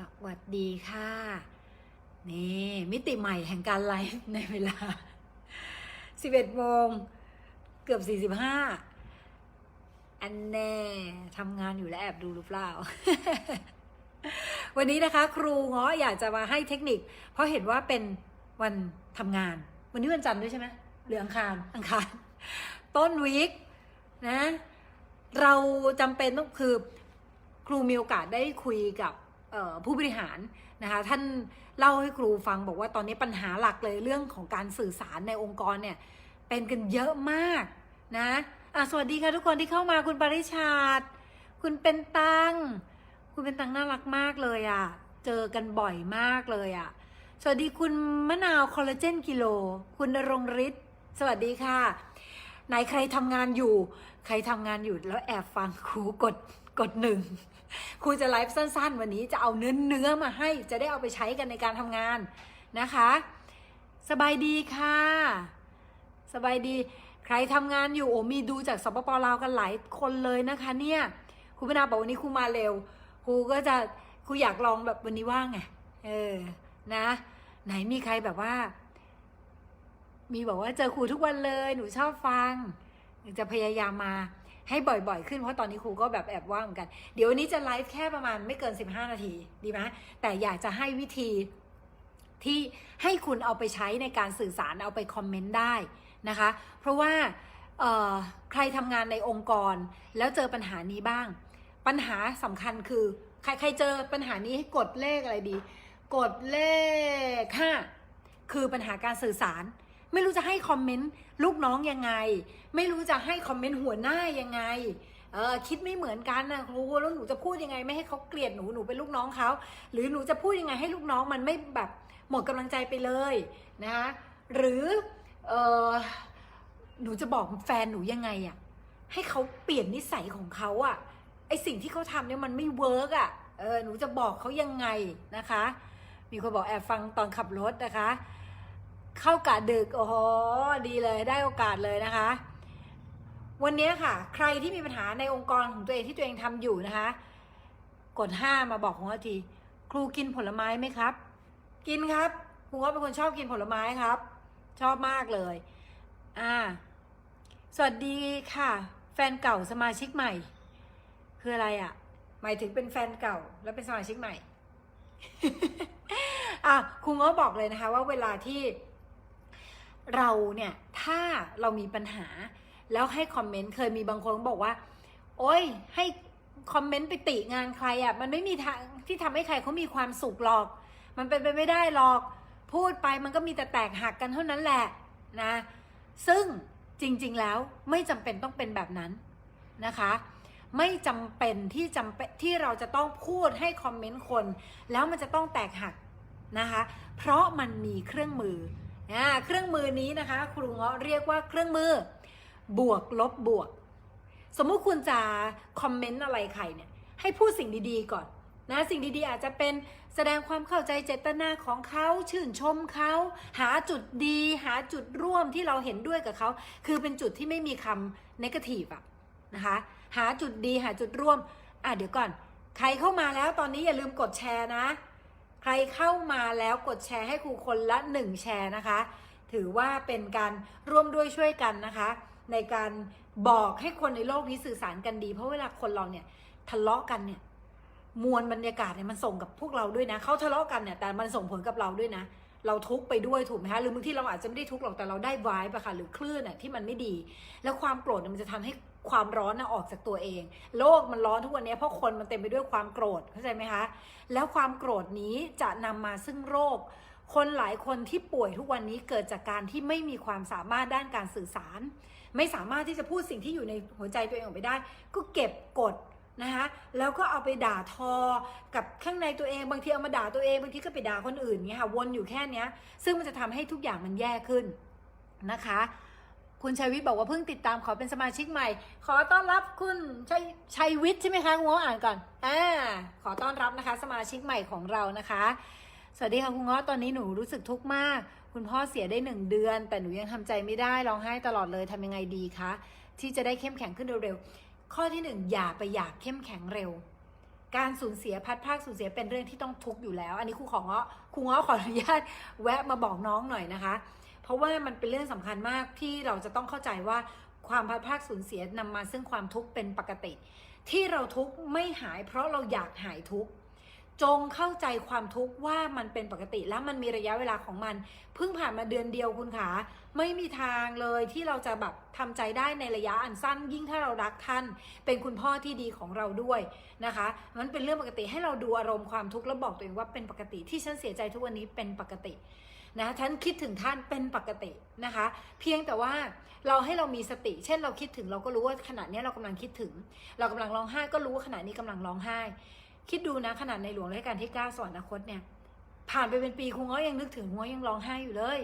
สวัสดีค่ะ นี่มิติใหม่แห่งการไลฟ์ในเวลา 11โมงเกือบ 45 อันแน่ทำงานอยู่และแอบดูหรือเปล่า วันนี้นะคะ ครูง้ออยากจะมาให้เทคนิค เพราะเห็นว่าเป็นวันทำงาน วันนี้วันจันทร์ด้วยใช่ไหมหรืออังคารอังคาร ต้นวีคนะ เราจำเป็นต้องคือครูมีโอกาสได้คุยกับ ผู้บริหารนะคะท่านเล่าให้ครูฟังบอกว่าตอนนี้ปัญหาหลักเลยเรื่องของการสื่อสารในองค์กรเนี่ยเป็นกันเยอะมากนะะสวัสดีค่ะทุกคนที่เข้ามาคุณปริชาติ คุณเป็นตังคุณเป็นตังน่ารักมากเลยอะ่ะเจอกันบ่อยมากเลยอะ่ะสวัสดีคุณมะนาวคอลลาเจนกิโล คุณนรงฤทธิ์สวัสดีค่ะไหนใครทำงานอยู่ ใครทำงานอยู่แล้วแอบฟังครูกด กดหนึ่งครูจะไลฟ์สั้น ๆ วันนี้จะเอาเนื้อเนื้อมาให้ จะได้เอาไปใช้กันในการทำงานนะคะ สบายดีค่ะ สบายดี ใครทำงานอยู่โอ้มีดูจากสปปลาวกันหลายคนเลยนะคะ เนี่ยครูพนาบอกวันนี้ครูมาเร็วครูก็จะครูอยากลองแบบวันนี้ว่างไงเออนะ ไหนมีใครแบบว่า มีบอกว่าเจอครูทุกวันเลย หนูชอบฟัง จะพยายามมา ให้บ่อยๆ ขึ้นเพราะตอนนี้ครูก็แบบแอบว่างเหมือนกัน เดี๋ยววันนี้จะไลฟ์แค่ประมาณไม่เกิน 15 นาทีดีไหมแต่อยากจะให้วิธีที่ให้คุณเอาไปใช้ในการสื่อสารเอาไปคอมเมนต์ได้นะคะ เพราะว่าใครทำงานในองค์กรแล้วเจอปัญหานี้บ้าง ปัญหาสำคัญคือ ใครใครเจอปัญหานี้ให้กดเลขอะไรดี กดเลขห้าคือปัญหาการสื่อสาร ไม่รู้จะให้คอมเมนต์ ลูกน้องยังไง ไม่รู้จะให้คอมเมนต์หัวหน้ายังไงเออคิดไม่เหมือนกันนะครูแล้วหนูจะพูดยังไง ไม่ให้เขาเกลียดหนูหนูเป็นลูกน้องเขาหรือหนูจะพูดยังไงให้ลูกน้องมันไม่แบบหมดกำลังใจไปเลยนะคะหรือเออหนูจะบอกแฟนหนูยังไงอะ่ะให้เขาเปลี่ยนนิสัยของเขาอะ่ะไอสิ่งที่เขาทำเนี่ยมันไม่เวิร์กอะเออหนูจะบอกเขายังไงนะคะ มีคนบอกแอบฟังตอนขับรถนะคะ เข้ากะดึกโอ้โหดีเลยได้โอกาสเลยนะคะ วันนี้ค่ะ ใครที่มีปัญหาในองค์กรของตัวเองที่ตัวเองทำอยู่นะคะ กดห้ามาบอกของเราทีครูกินผลไม้ไหมครับ กินครับครูว่าเป็นคนชอบกินผลไม้ครับ ชอบมากเลย อ่า สวัสดีค่ะ แฟนเก่าสมาชิกใหม่ คืออะไรอะ่ะ หมายถึงเป็นแฟนเก่าแล้วเป็นสมาชิกใหม่อะครูง้อบอกเลยนะคะว่าเวลาที่ เราเนี่ยถ้าเรามีปัญหาแล้วให้คอมเมนต์เคยมีบางคนบอกว่า โอ้ยให้คอมเมนต์ไปติงานใครอะ่ะมันไม่มีทางที่ทำให้ใครเขามีความสุขหรอก มันเป็นไปไม่ได้หรอก พูดไปมันก็มีแต่แตกหักกันเท่านั้นแหละนะ ซึ่งจริงๆแล้วไม่จำเป็นต้องเป็นแบบนั้นนะคะ ไม่จำเป็นที่จำเป็นที่เราจะต้องพูดให้คอมเมนต์คน แล้วมันจะต้องแตกหักนะคะ เพราะมันมีเครื่องมือ เครื่องมือนี้นะคะ ครูเงาะเรียกว่าเครื่องมือ บวกลบบวก สมมุติคุณจะคอมเมนต์อะไรใครเนี่ยให้พูดสิ่งดีๆก่อนนะสิ่งดีๆอาจจะเป็นแสดงความเข้าใจเจตนาของเขาชื่นชมเขาหาจุดดี หาจุดร่วมที่เราเห็นด้วยกับเขาคือเป็นจุดที่ไม่มีคำนกาทีฟอะนะคะหาจุดดีหาจุดร่วมอะเดี๋ยวก่อน ใครเข้ามาแล้วตอนนี้อย่าลืมกดแชร์นะ ใครเข้ามาแล้วกดแชร์ให้ครูคนละหนึ่งแชร์นะคะ ถือว่าเป็นการร่วมด้วยช่วยกันนะคะ ในการบอกให้คนในโลกนี้สื่อสารกันดี เพราะเวลาคนเราเนี่ยทะเลาะกันเนี่ยมวลบรรยากาศเนี่ยมันส่งกับพวกเราด้วยนะเขาทะเลาะกันเนี่ยแต่มันส่งผลกับเราด้วยนะ เราทุกข์ไปด้วยถูกไหมคะหรือบางที่เราอาจจะไม่ได้ทุกข์หรอกแต่เราได้วายปะค่ะหรือคลื่นน่ะที่มันไม่ดี แล้วความโกรธมันจะทำให้ ความร้อนนะออกจากตัวเอง โลกมันร้อนทุกวันนี้เพราะคนมันเต็มไปด้วยความโกรธเข้าใจไหมคะแล้วความโกรธนี้จะนำมาซึ่งโรค คนหลายคนที่ป่วยทุกวันนี้เกิดจากการที่ไม่มีความสามารถด้านการสื่อสาร ไม่สามารถที่จะพูดสิ่งที่อยู่ในหัวใจตัวเองออกไปได้ ก็เก็บกดนะคะแล้วก็เอาไปด่าทอกับข้างในตัวเอง บางทีเอามาด่าตัวเองบางทีก็ไปด่าคนอื่นเงี้ยค่ะวนอยู่แค่เนี้ย ซึ่งมันจะทำให้ทุกอย่างมันแย่ขึ้นนะคะ คุณชัยวิทย์บอกว่าเพิ่งติดตามขอเป็นสมาชิกใหม่ ขอต้อนรับคุณชัยชัยวิทย์ใช่ไหมคะคุณง้ออ่านก่อนอ่าขอต้อนรับนะคะ สมาชิกใหม่ของเรานะคะ สวัสดีค่ะคุณง้อตอนนี้หนูรู้สึกทุกข์มาก คุณพ่อเสียได้หนึ่งเดือน แต่หนูยังทำใจไม่ได้ร้องไห้ตลอดเลยทำยังไงดีคะที่จะได้เข้มแข็งขึ้นเร็วๆข้อที่หนึ่งอย่าไปอยากเข้มแข็งเร็วการสูญเสียพัดภาคสูญเสียเป็นเรื่องที่ต้องทุกข์อยู่แล้ว อันนี้ครูของเงาะครูเงาะขออนุญาตแวะมาบอกน้องหน่อยนะคะ เพราะว่ามันเป็นเรื่องสำคัญมากที่เราจะต้องเข้าใจว่าความพัดภาคสูญเสียนำมาซึ่งความทุกข์เป็นปกติ ที่เราทุกข์ไม่หายเพราะเราอยากหายทุกข์จงเข้าใจความทุกข์ว่ามันเป็นปกติและมันมีระยะเวลาของมัน เพิ่งผ่านมาเดือนเดียวคุณขาไม่มีทางเลยที่เราจะแบบทำใจได้ในระยะอันสั้น ยิ่งถ้าเรารักท่าน เป็นคุณพ่อที่ดีของเราด้วยนะคะมันเป็นเรื่องปกติให้เราดูอารมณ์ความทุกข์แล้วบอกตัวเองว่าเป็นปกติที่ฉันเสียใจทุกวันนี้เป็นปกติ นะฉันคิดถึงท่านเป็นปกตินะคะ เพียงแต่ว่าเราให้เรามีสติ เช่นเราคิดถึงเราก็รู้ว่าขณะนี้เรากำลังคิดถึง เรากำลังร้องไห้ก็รู้ว่าขณะนี้กำลังร้องไห้ คิดดูนะขนาดในหลวงรัชกาลที่ 9สวรรคตเนี่ยผ่านไปเป็นปีคงก็ยังนึกถึงคงก็ยังร้องไห้อยู่เลย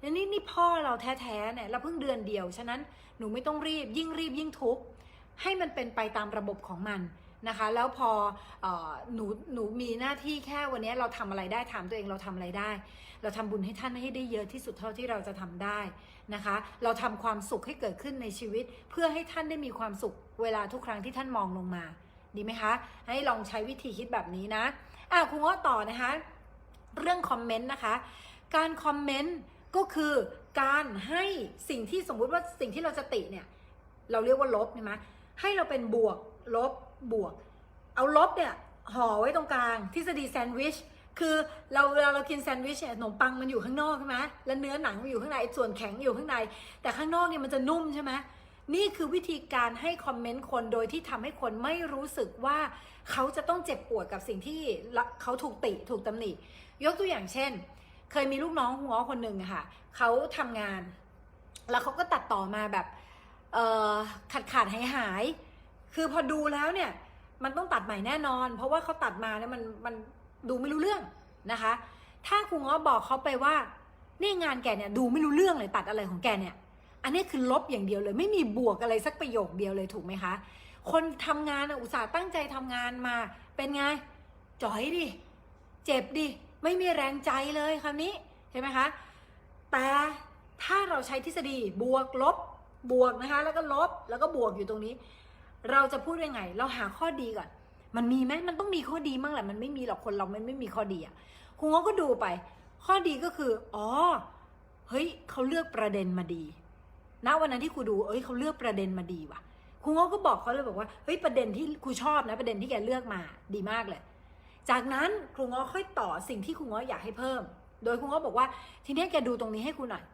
แล้วนี่นี่พ่อเราแท้ๆเนี่ยเราเพิ่งเดือนเดียว ฉะนั้นหนูไม่ต้องรีบยิ่งรีบยิ่งทุกข์ให้มันเป็นไปตามระบบของมัน นะคะ แล้วพออหนูหนูมีหน้าที่แค่วันนี้เราทำอะไรได้ถามตัวเองเราทำอะไรได้ เราทำบุญให้ท่านให้ได้เยอะที่สุดเท่าที่เราจะทำได้นะคะ เราทำความสุขให้เกิดขึ้นในชีวิต เพื่อให้ท่านได้มีความสุขเวลาทุกครั้งที่ท่านมองลงมา ดีไหมคะ ให้ลองใช้วิธีคิดแบบนี้นะอะคุณง้อต่อนะคะ เรื่องคอมเมนต์นะคะ การคอมเมนต์ก็คือการให้สิ่งที่สมมุติว่าสิ่งที่เราจะติเนี่ย เราเรียกว่าลบใช่ไหมให้เราเป็นบวกลบ บวก เอาลบเนี่ยห่อไว้ตรงกลางทฤษฎีแซนด์วิชคือเราเวลาเรากินแซนด์วิชเนี่ยขนมปังมันอยู่ข้างนอกใช่ไหมแล้วเนื้อหนังมันอยู่ข้างในส่วนแข็งอยู่ข้างใน แต่ข้างนอกเนี่ยมันจะนุ่มใช่ไหมนี่คือวิธีการให้คอมเมนต์คนโดยที่ทำให้คนไม่รู้สึกว่าเขาจะต้องเจ็บปวดกับสิ่งที่เขาถูกติถูกตำหนิ ยกตัวอย่างเช่น เคยมีลูกน้องหัวคนหนึ่งค่ะเขาทำงาน แล้วเขาก็ตัดต่อมาแบบขาดขาดหายหาย คือพอดูแล้วเนี่ยมันต้องตัดใหม่แน่นอน เพราะว่าเขาตัดมาเนี่ยมันมันดูไม่รู้เรื่องนะคะ ถ้าครูง้อบอกเขาไปว่านี่งานแกเนี่ยดูไม่รู้เรื่องเลยตัดอะไรของแกเนี่ย อันนี้คือลบอย่างเดียวเลย ไม่มีบวกอะไรสักประโยคเดียวเลยถูกไหมคะ คนทำงานอุตส่าห์ตั้งใจทำงานมา เป็นไงจ่อยดิเจ็บดิไม่มีแรงใจเลยคำนี้เห็นไหมคะแต่ถ้าเราใช้ทฤษฎีบวกลบบวกนะคะ แล้วก็ลบแล้วก็บวกอยู่ตรงนี้ เราจะพูดยังไง เราหาข้อดีก่อน มันมีไหมมันต้องมีข้อดีมั่งแหละ มันไม่มีหรอกคนเรามันไม่มีข้อดีอะครูง้อก็ดูไป ข้อดีก็คือ อ๋อ เฮ้ยเขาเลือกประเด็นมาดีณวันนั้นที่ครูดู เอ้ยเขาเลือกประเด็นมาดีว่ะ ครูง้อก็บอกเขาเลยบอกว่า เฮ้ยประเด็นที่ครูชอบนะ ประเด็นที่แกเลือกมาดีมากเลย จากนั้นครูง้อค่อยต่อสิ่งที่ครูง้ออยากให้เพิ่ม โดยครูง้อบอกว่า ทีนี้แกดูตรงนี้ให้ครูหน่อย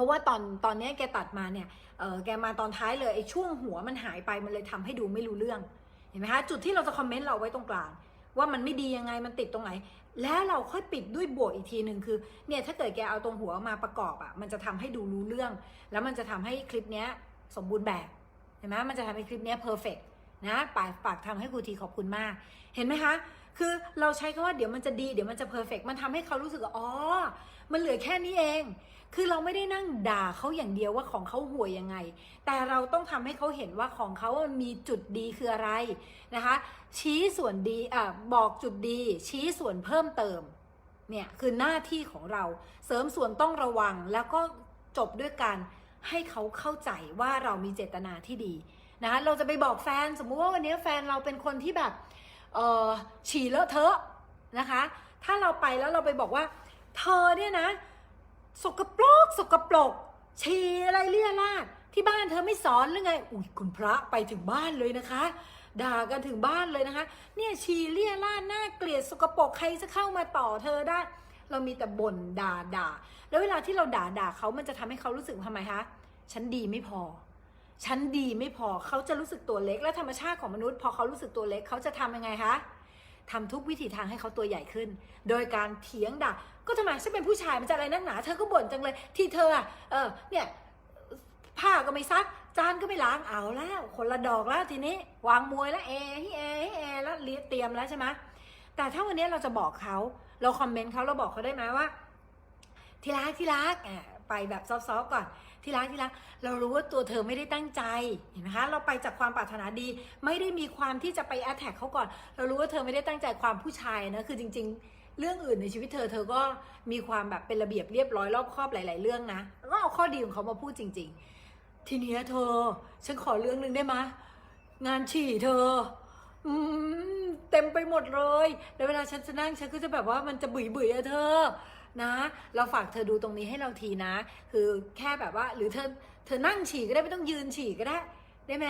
ราะว่าตอนตอนนี้แกตัดมาเนี่ยเออแกมาตอนท้ายเลยไอ้ช่วงหัวมันหายไปมันเลยทำให้ดูไม่รู้เรื่องเห็นไหมคะจุดที่เราจะคอมเมนต์เราไว้ตรงกลางว่ามันไม่ดียังไงมันติดตรงไหน แล้วเราค่อยปิดด้วยบวกอีกทีหนึ่งคือเนี่ยถ้าเกิดแกเอาตรงหัวมาประกอบอะ่ะมันจะทำให้ดูรู้เรื่อง แล้วมันจะทำให้คลิปเนี้ยสมบูรณ์แบบเห็นไหมมันจะทำให้คลิปเนี้ยเพอร์เฟกนะปากปากทำให้ครูทีขอบคุณมาก เห็นไหมคะ คือเราใช้คำว่าเดี๋ยวมันจะดีเดี๋ยวมันจะเพอร์เฟกมันทำให้เขารู้สึกว่าอ๋อมันเหลือแค่นี้เอง คือเราไม่ได้นั่งด่าเขาอย่างเดียวว่าของเขาห่วยยังไง แต่เราต้องทำให้เขาเห็นว่าของเขามันมีจุดดีคืออะไรนะคะ ชี้ส่วนดีอะบอกจุดดี ชี้ส่วนเพิ่มเติม เนี่ยคือหน้าที่ของเรา เสริมส่วนต้องระวังแล้วก็จบด้วยการให้เขาเข้าใจว่าเรามีเจตนาที่ดีนะคะเราจะไปบอกแฟนสมมุติว่าวันนี้แฟนเราเป็นคนที่แบบเออฉี่เลอะเทอะนะคะ ถ้าเราไปแล้วเราไปบอกว่า เธอเนี่ยนะ สกปรกสกปรกฉี่อะไรเลี่ยราดที่บ้านเธอไม่สอนหรือไง อุ้ยคุณพระไปถึงบ้านเลยนะคะ ด่ากันถึงบ้านเลยนะคะ เนี่ยฉี่เลี่ยราดน่าเกลียดสกปรกใครจะเข้ามาต่อเธอได้ เรามีแต่บ่นด่าด่าแล้วเวลาที่เราด่าด่าเขามันจะทำให้เขารู้สึกทำไมคะฉันดีไม่พอฉันดีไม่พอเขาจะรู้สึกตัวเล็กและธรรมชาติของมนุษย์ พอเขารู้สึกตัวเล็กเขาจะทำยังไงคะ ทำทุกวิถีทางให้เขาตัวใหญ่ขึ้น โดยการเถียงด่าก็ทำไมฉันเป็นผู้ชายมันจะอะไรนักหนา เธอก็บ่นจังเลย ที่เธอเออเนี่ยผ้าก็ไม่ซัก จานก็ไม่ล้างเอาแล้ว คนละดอกแล้วทีนี้ วางมวยแล้วเอฮิเอฮิเอแล้วเรียเตรียมแล้วใช่ไหมแต่ถ้าวันนี้เราจะบอกเขา เราคอมเมนต์เขาเราบอกเขาได้ไหมว่า ที่รักที่รักอะ ไปแบบซอฟๆก่อน ที่รักที่รักเรารู้ว่าตัวเธอไม่ได้ตั้งใจเห็นไหมคะเราไปจากความปรารถนาดี ไม่ได้มีความที่จะไปแอ t แทกเขาก่อน เรารู้ว่าเธอไม่ได้ตั้งใจความผู้ชายนะคือจริง ๆ เรื่องอื่นในชีวิตเธอเธอก็มีความแบบเป็นระเบียบเรียบร้อยรอบครอบหลาย ๆ เรื่องนะก็เอาข้อดีของเขามาพูดจริง ๆ ทีนี้เธอ ฉันขอเรื่องหนึ่งได้ไหมงานฉี่เธออืมเต็มไปหมดเลย แล้วเวลาฉันจะนั่งฉันก็จะแบบว่ามันจะบุยบุ๋ยๆอะเธอ นะ เราฝากเธอดูตรงนี้ให้เราทีนะ คือแค่แบบว่า หรือเธอเธอนั่งฉี่ก็ได้ไม่ต้องยืนฉี่ก็ได้ ได้ไหม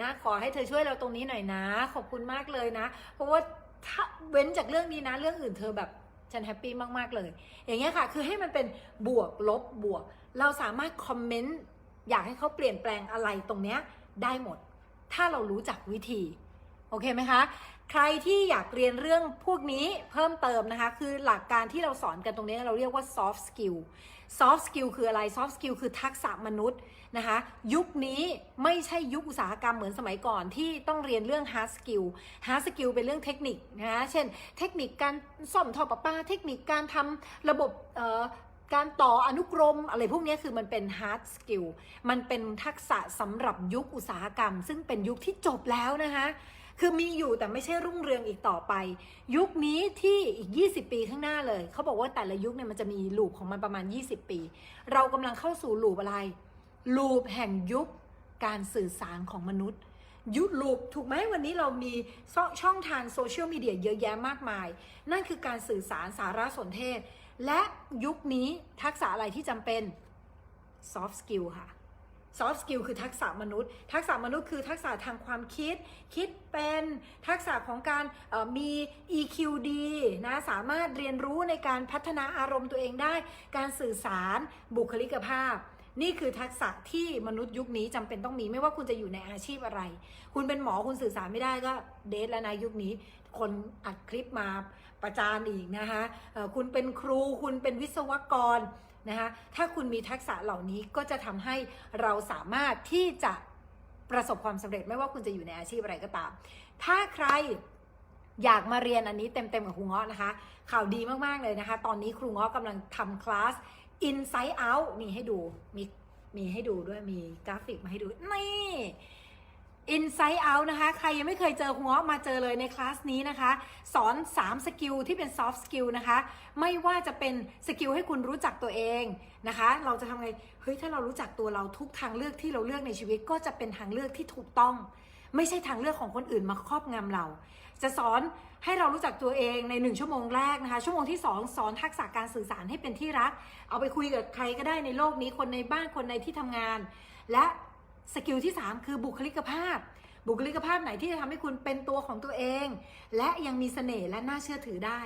นะขอให้เธอช่วยเราตรงนี้หน่อยนะ ขอบคุณมากเลยนะ เพราะว่าถ้าเว้นจากเรื่องนี้นะ เรื่องอื่นเธอแบบฉันแฮปปี้มาก ๆ เลย อย่างเงี้ยค่ะ คือให้มันเป็นบวกลบบวก เราสามารถคอมเมนต์อยากให้เขาเปลี่ยนแปลงอะไรตรงเนี้ยได้หมด ถ้าเรารู้จักวิธี โอเคไหมคะ ใครที่อยากเรียนเรื่องพวกนี้เพิ่มเติมนะคะ คือหลักการที่เราสอนกันตรงนี้เราเรียกว่า soft skill soft skill คืออะไร soft skill คือทักษะมนุษย์นะคะ ยุคนี้ไม่ใช่ยุคอุตสาหกรรมเหมือนสมัยก่อนที่ต้องเรียนเรื่อง hard skill hard skill เป็นเรื่องเทคนิคนะคะเช่น เทคนิคการซ่อมท่อประปา เทคนิคการทำระบบการต่ออนุกรมอะไรพวกนี้คือมันเป็น hard skill มันเป็นทักษะสำหรับยุคอุตสาหกรรม ซึ่งเป็นยุคที่จบแล้วนะคะ คือมีอยู่แต่ไม่ใช่รุ่งเรืองอีกต่อไป ยุคนี้ที่อีก 20 ปีข้างหน้าเลย เขาบอกว่าแต่ละยุคเนี่ยมันจะมีลูปของมันประมาณ 20 ปี เรากำลังเข้าสู่ลูปอะไร ลูปแห่งยุคการสื่อสารของมนุษย์ ยุคลูปถูกไหมวันนี้เรามีช่องช่องทางโซเชียลมีเดียเยอะแยะมากมาย นั่นคือการสื่อสารสารสนเทศ และยุคนี้ทักษะอะไรที่จำเป็น soft skill ค่ะ soft skill คือทักษะมนุษย์ ทักษะมนุษย์คือทักษะทางความคิด คิดเป็นทักษะของการมี EQ ดีนะสามารถเรียนรู้ในการพัฒนาอารมณ์ตัวเองได้ การสื่อสารบุคลิกภาพนี่คือทักษะที่มนุษย์ยุคนี้จำเป็นต้องมีไม่ว่าคุณจะอยู่ในอาชีพอะไร คุณเป็นหมอคุณสื่อสารไม่ได้ก็เดทแล้วนะยุคนี้ คนอัดคลิปมาประจานอีกนะคะคุณเป็นครูคุณเป็นวิศวกร นะคะถ้าคุณมีทักษะเหล่านี้ก็จะทำให้เราสามารถที่จะประสบความสำเร็จไม่ว่าคุณจะอยู่ในอาชีพอะไรก็ตาม ถ้าใครอยากมาเรียนอันนี้เต็มๆกับครูเงาะนะคะ ข่าวดีมากๆเลยนะคะ ตอนนี้ครูเงาะกำลังทำคลาส Inside Out นี่ให้ดู มีมีให้ดูด้วยมีกราฟิกมาให้ดู นี่ Inside Out นะคะ ใครยังไม่เคยเจอครูเงาะมาเจอเลยในคลาสนี้นะคะ สอน 3 สกิลที่เป็น soft skill นะคะ ไม่ว่าจะเป็นสกิลให้คุณรู้จักตัวเองนะคะ เราจะทำไง เฮ้ย ถ้าเรารู้จักตัวเราทุกทางเลือกที่เราเลือกในชีวิตก็จะเป็นทางเลือกที่ถูกต้อง ไม่ใช่ทางเลือกของคนอื่นมาครอบงำเรา จะสอนให้เรารู้จักตัวเองในหนึ่งชั่วโมงแรกนะคะ ชั่วโมงที่สองสอนทักษะการสื่อสารให้เป็นที่รัก เอาไปคุยกับใครก็ได้ในโลกนี้คนในบ้านคนในที่ทำงาน และ สกิลที่ 3 คือบุคลิกภาพ บุคลิกภาพไหนที่จะทำให้คุณเป็นตัวของตัวเอง และยังมีเสน่ห์และน่าเชื่อถือได้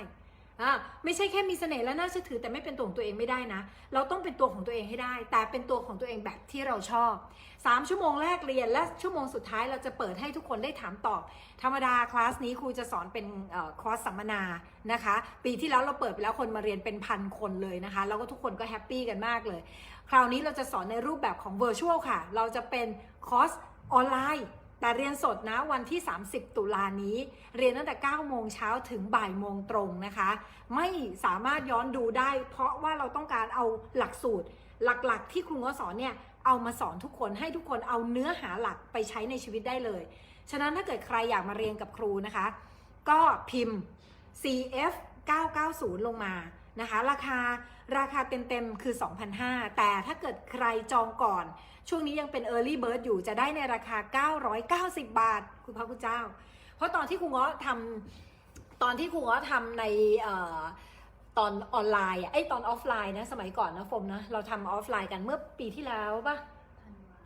อ่าไม่ใช่แค่มีเสน่ห์และน่าเชื่อถือแต่ไม่เป็นตัวของตัวเองไม่ได้นะ เราต้องเป็นตัวของตัวเองให้ได้ แต่เป็นตัวของตัวเองแบบที่เราชอบ 3 ชั่วโมงแรกเรียนและชั่วโมงสุดท้ายเราจะเปิดให้ทุกคนได้ถามตอบ ธรรมดาคลาสนี้ครูจะสอนเป็นอคอร์สสัมมนานะคะ ปีที่แล้วเราเปิดไปแล้วคนมาเรียนเป็นพันคนเลยนะคะแล้วก็ทุกคนก็แฮปปี้กันมากเลย คราวนี้เราจะสอนในรูปแบบของ Virtual ค่ะ เราจะเป็นคอร์สออนไลน์ แต่เรียนสดนะวันที่ 30 ตุลานี้ เรียนตั้งแต่ 9 โมงเช้าถึงบ่ายโมงตรงนะคะ ไม่สามารถย้อนดูได้ เพราะว่าเราต้องการเอาหลักสูตร หลักๆ ที่ครูง้อสอนเนี่ยเอามาสอนทุกคนให้ทุกคนเอาเนื้อหาหลักไปใช้ในชีวิตได้เลย ฉะนั้นถ้าเกิดใครอยากมาเรียนกับครูนะคะ ก็พิมพ์ CF 990 ลงมานะคะ ราคาราคาเต็มๆคือ 2,500 แต่ถ้าเกิดใครจองก่อน ช่วงนี้ยังเป็น Early Bird อยู่จะได้ในราคา 990 บาท คุณพระคุณเจ้า เพราะตอนที่ครูเงาะทำตอนที่ครูเงาะทำในออตอนออนไลน์ไอตอนออฟไลน์นะสมัยก่อนนะฟมนะเราทำออฟไลน์กันเมื่อปีที่แล้วปะ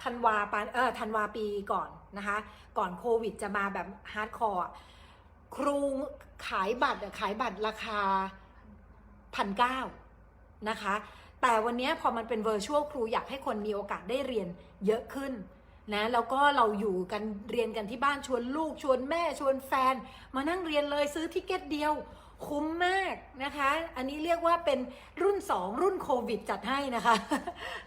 ธันวาปานเออธันวาปีก่อนนะคะ ก่อนโควิดจะมาแบบฮาร์ดคอร์ครูขายบัตรขายบัตรราคาพันเก้านะคะ แต่วันนี้พอมันเป็นเวอร์ชวลครูอยากให้คนมีโอกาสได้เรียนเยอะขึ้นนะแล้วก็เราอยู่กันเรียนกันที่บ้านชวนลูกชวนแม่ชวนแฟน มานั่งเรียนเลยซื้อทิเก็ตเดียว คุ้มมากนะคะ อันนี้เรียกว่าเป็นรุ่น 2 รุ่นโควิดจัดให้นะคะ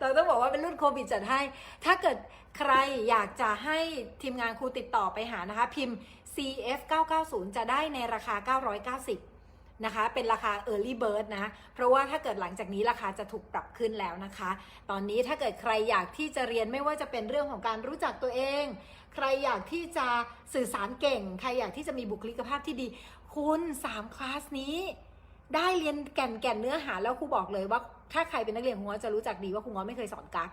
เราต้องบอกว่าเป็นรุ่นโควิดจัดให้ ถ้าเกิดใครอยากจะให้ทีมงานครูติดต่อไปหานะคะ พิมพ์ CF 990จะได้ในราคา 990 นะคะ เป็นราคา Early Bird นะ เพราะว่าถ้าเกิดหลังจากนี้ราคาจะถูกปรับขึ้นแล้วนะคะ ตอนนี้ถ้าเกิดใครอยากที่จะเรียนไม่ว่าจะเป็นเรื่องของการรู้จักตัวเอง ใครอยากที่จะสื่อสารเก่ง ใครอยากที่จะมีบุคลิกภาพที่ดี คุณ3คลาสนี้ ได้เรียนแก่นแก่นเนื้อหาแล้วครูบอกเลยว่าถ้าใครเป็นนักเรียนครูง้อจะรู้จักดีว่าครูง้อไม่เคยสอนกัก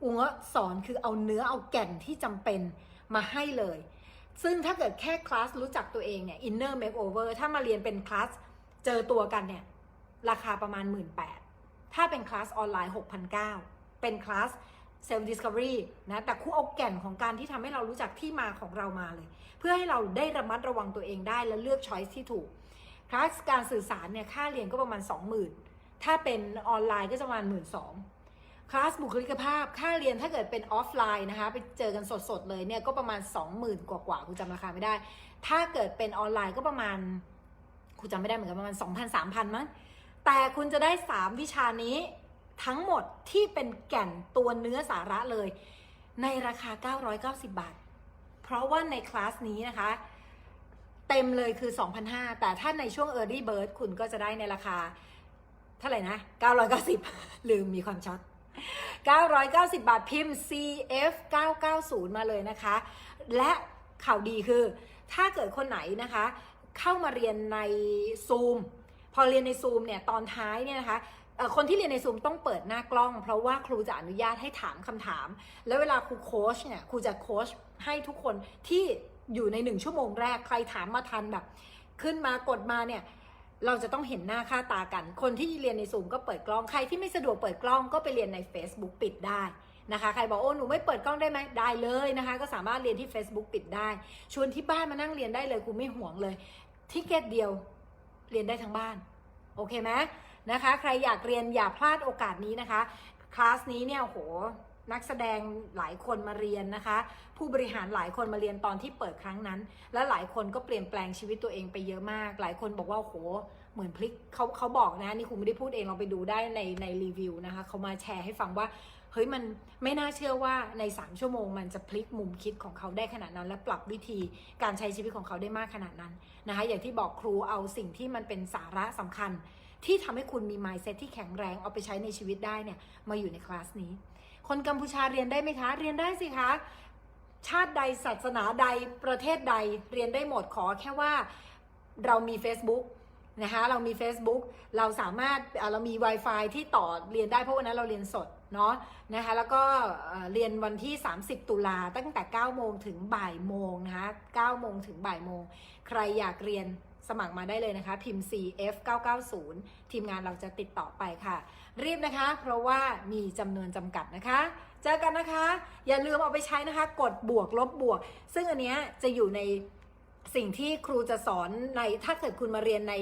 ครูง้อสอนคือเอาเนื้อเอาแก่นที่จำเป็นมาให้เลย ซึ่งถ้าเกิดแค่คลาสรู้จักตัวเองเนี่ย inner makeover ถ้ามาเรียนเป็นคลาสเจอตัวกันเนี่ย ราคาประมาณ 1 8ื่นถ้าเป็นคลาสออนไลน์ 6,900 เป็นคลาส self discovery นะแต่ครูเอาแก่นของการที่ทำให้เรารู้จักที่มาของเรามาเลย เพื่อให้เราได้ระมัดระวังตัวเองได้และเลือกช้อยที่ถูกคลาสการสื่อสารเนี่ยค่าเรียนก็ประมาณ 20,000 ถ้าเป็นออนไลน์ก็จะประมาณ 1 2ื่น คลาสบุคลิกภาพ ค่าเรียนถ้าเกิดเป็นออฟไลน์นะคะ ไปเจอกันสดๆเลยเนี่ยก็ประมาณ 20,000 กว่าๆคุณจำราคาไม่ได้ ถ้าเกิดเป็นออนไลน์ก็ประมาณคุณจำไม่ได้เหมือนกันประมาณ 2,000 3,000 มั้ง แต่คุณจะได้ 3 วิชานี้ทั้งหมดที่เป็นแก่นตัวเนื้อสาระเลย ในราคา 990 บาท เพราะว่าในคลาสนี้นะคะ เต็มเลยคือ 2,500 แต่ถ้าในช่วง Early Bird คุณก็จะได้ในราคาเท่าไหร่นะ 990 ลืมมีความช็อต 990 บาทพิมพ์ CF 990มาเลยนะคะ และข่าวดีคือ ถ้าเกิดคนไหนนะคะ เข้ามาเรียนใน Zoom พอเรียนใน Zoom เนี่ย ตอนท้ายเนี่ยนะคะคนที่เรียนใน Zoom ต้องเปิดหน้ากล้อง เพราะว่าครูจะอนุญาตให้ถามคำถาม แล้วเวลาครูโค้ชเนี่ยครูจะโค้ชให้ทุกคนที่อยู่ในหนึ่งชั่วโมงแรกใครถามมาทันแบบ ขึ้นมากดมาเนี่ย เราจะต้องเห็นหน้าค่าตากัน คนที่เรียนในซูมก็เปิดกล้อง ใครที่ไม่สะดวกเปิดกล้องก็ไปเรียนใน Facebook ปิดได้นะคะ ใครบอกโอ้หนูไม่เปิดกล้องได้ไหมได้เลยนะคะ ก็สามารถเรียนที่ Facebook ปิดได้ ชวนที่บ้านมานั่งเรียนได้เลยครูไม่ห่วงเลยทิเกตเดียวเรียนได้ทั้งบ้าน โอเคไหมนะคะ ใครอยากเรียนอย่าพลาดโอกาสนี้นะคะ คลาสนี้เนี่ยโห นักแสดงหลายคนมาเรียนนะคะ ผู้บริหารหลายคนมาเรียนตอนที่เปิดครั้งนั้น และหลายคนก็เปลี่ยนแปลงชีวิตตัวเองไปเยอะมาก หลายคนบอกว่าโหเหมือนพลิกเขาเขาบอกนะนี่คุณไม่ได้พูดเองเราไปดูได้ในในรีวิวนะคะเขามาแชร์ให้ฟังว่าเฮ้ยมันไม่น่าเชื่อว่าใน 3 ชั่วโมง มันจะพลิกมุมคิดของเขาได้ขนาดนั้น และปรับวิธีการใช้ชีวิตของเขาได้มากขนาดนั้นนะคะอย่างที่บอกครูเอาสิ่งที่มันเป็นสาระสำคัญ ที่ทำให้คุณมี mindset ที่แข็งแรงเอาไปใช้ในชีวิตได้เนี่ยมาอยู่ในคลาสนี้ คนกัมพูชาเรียนได้ไหมคะ เรียนได้สิคะ ชาติใดศาสนาใดประเทศใดเรียนได้หมดขอแค่ว่าเรามี Facebook นะคะเรามี Facebook เราสามารถเออเรามี Wi-Fi ที่ต่อเรียนได้เพราะวันนั้นเราเรียนสดเนาะนะคะแล้วก็เอ่อเรียนวันที่ 30 ตุลาตั้งแต่ 9 โมงถึงบ่ายโมงนะคะ9โมงถึงบ่ายโมง ใครอยากเรียน สมัครมาได้เลยนะคะ พิมพ์ CF 990ทีมงานเราจะติดต่อไปค่ะ รีบนะคะ เพราะว่ามีจำนวนจำกัดนะคะ เจอกันนะคะ อย่าลืมเอาไปใช้นะคะ กดบวกลบบวก ซึ่งอันเนี้ยจะอยู่ในสิ่งที่ครูจะสอนในถ้าเกิดคุณมาเรียนใน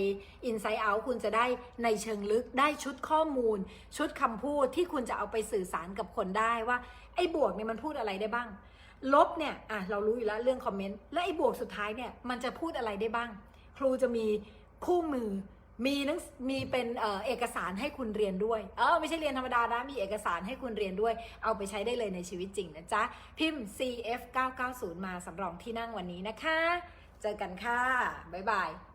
Inside Out คุณจะได้ในเชิงลึกได้ชุดข้อมูล ชุดคำพูดที่คุณจะเอาไปสื่อสารกับคนได้ว่า ไอ้บวกเนี่ยมันพูดอะไรได้บ้าง ลบเนี่ยอะเรารู้อยู่แล้วเรื่องคอมเมนต์ และไอ้บวกสุดท้ายเนี่ยมันจะพูดอะไรได้บ้าง ครูจะมีคู่มือมีนังมีเป็นเออเอกสารให้คุณเรียนด้วย เออไม่ใช่เรียนธรรมดานะ มีเอกสารให้คุณเรียนด้วย เอาไปใช้ได้เลยในชีวิตจริงนะจ๊ะ พิมพ์ CF 990มาสำรองที่นั่งวันนี้นะคะ เจอกันค่ะ บ๊ายบาย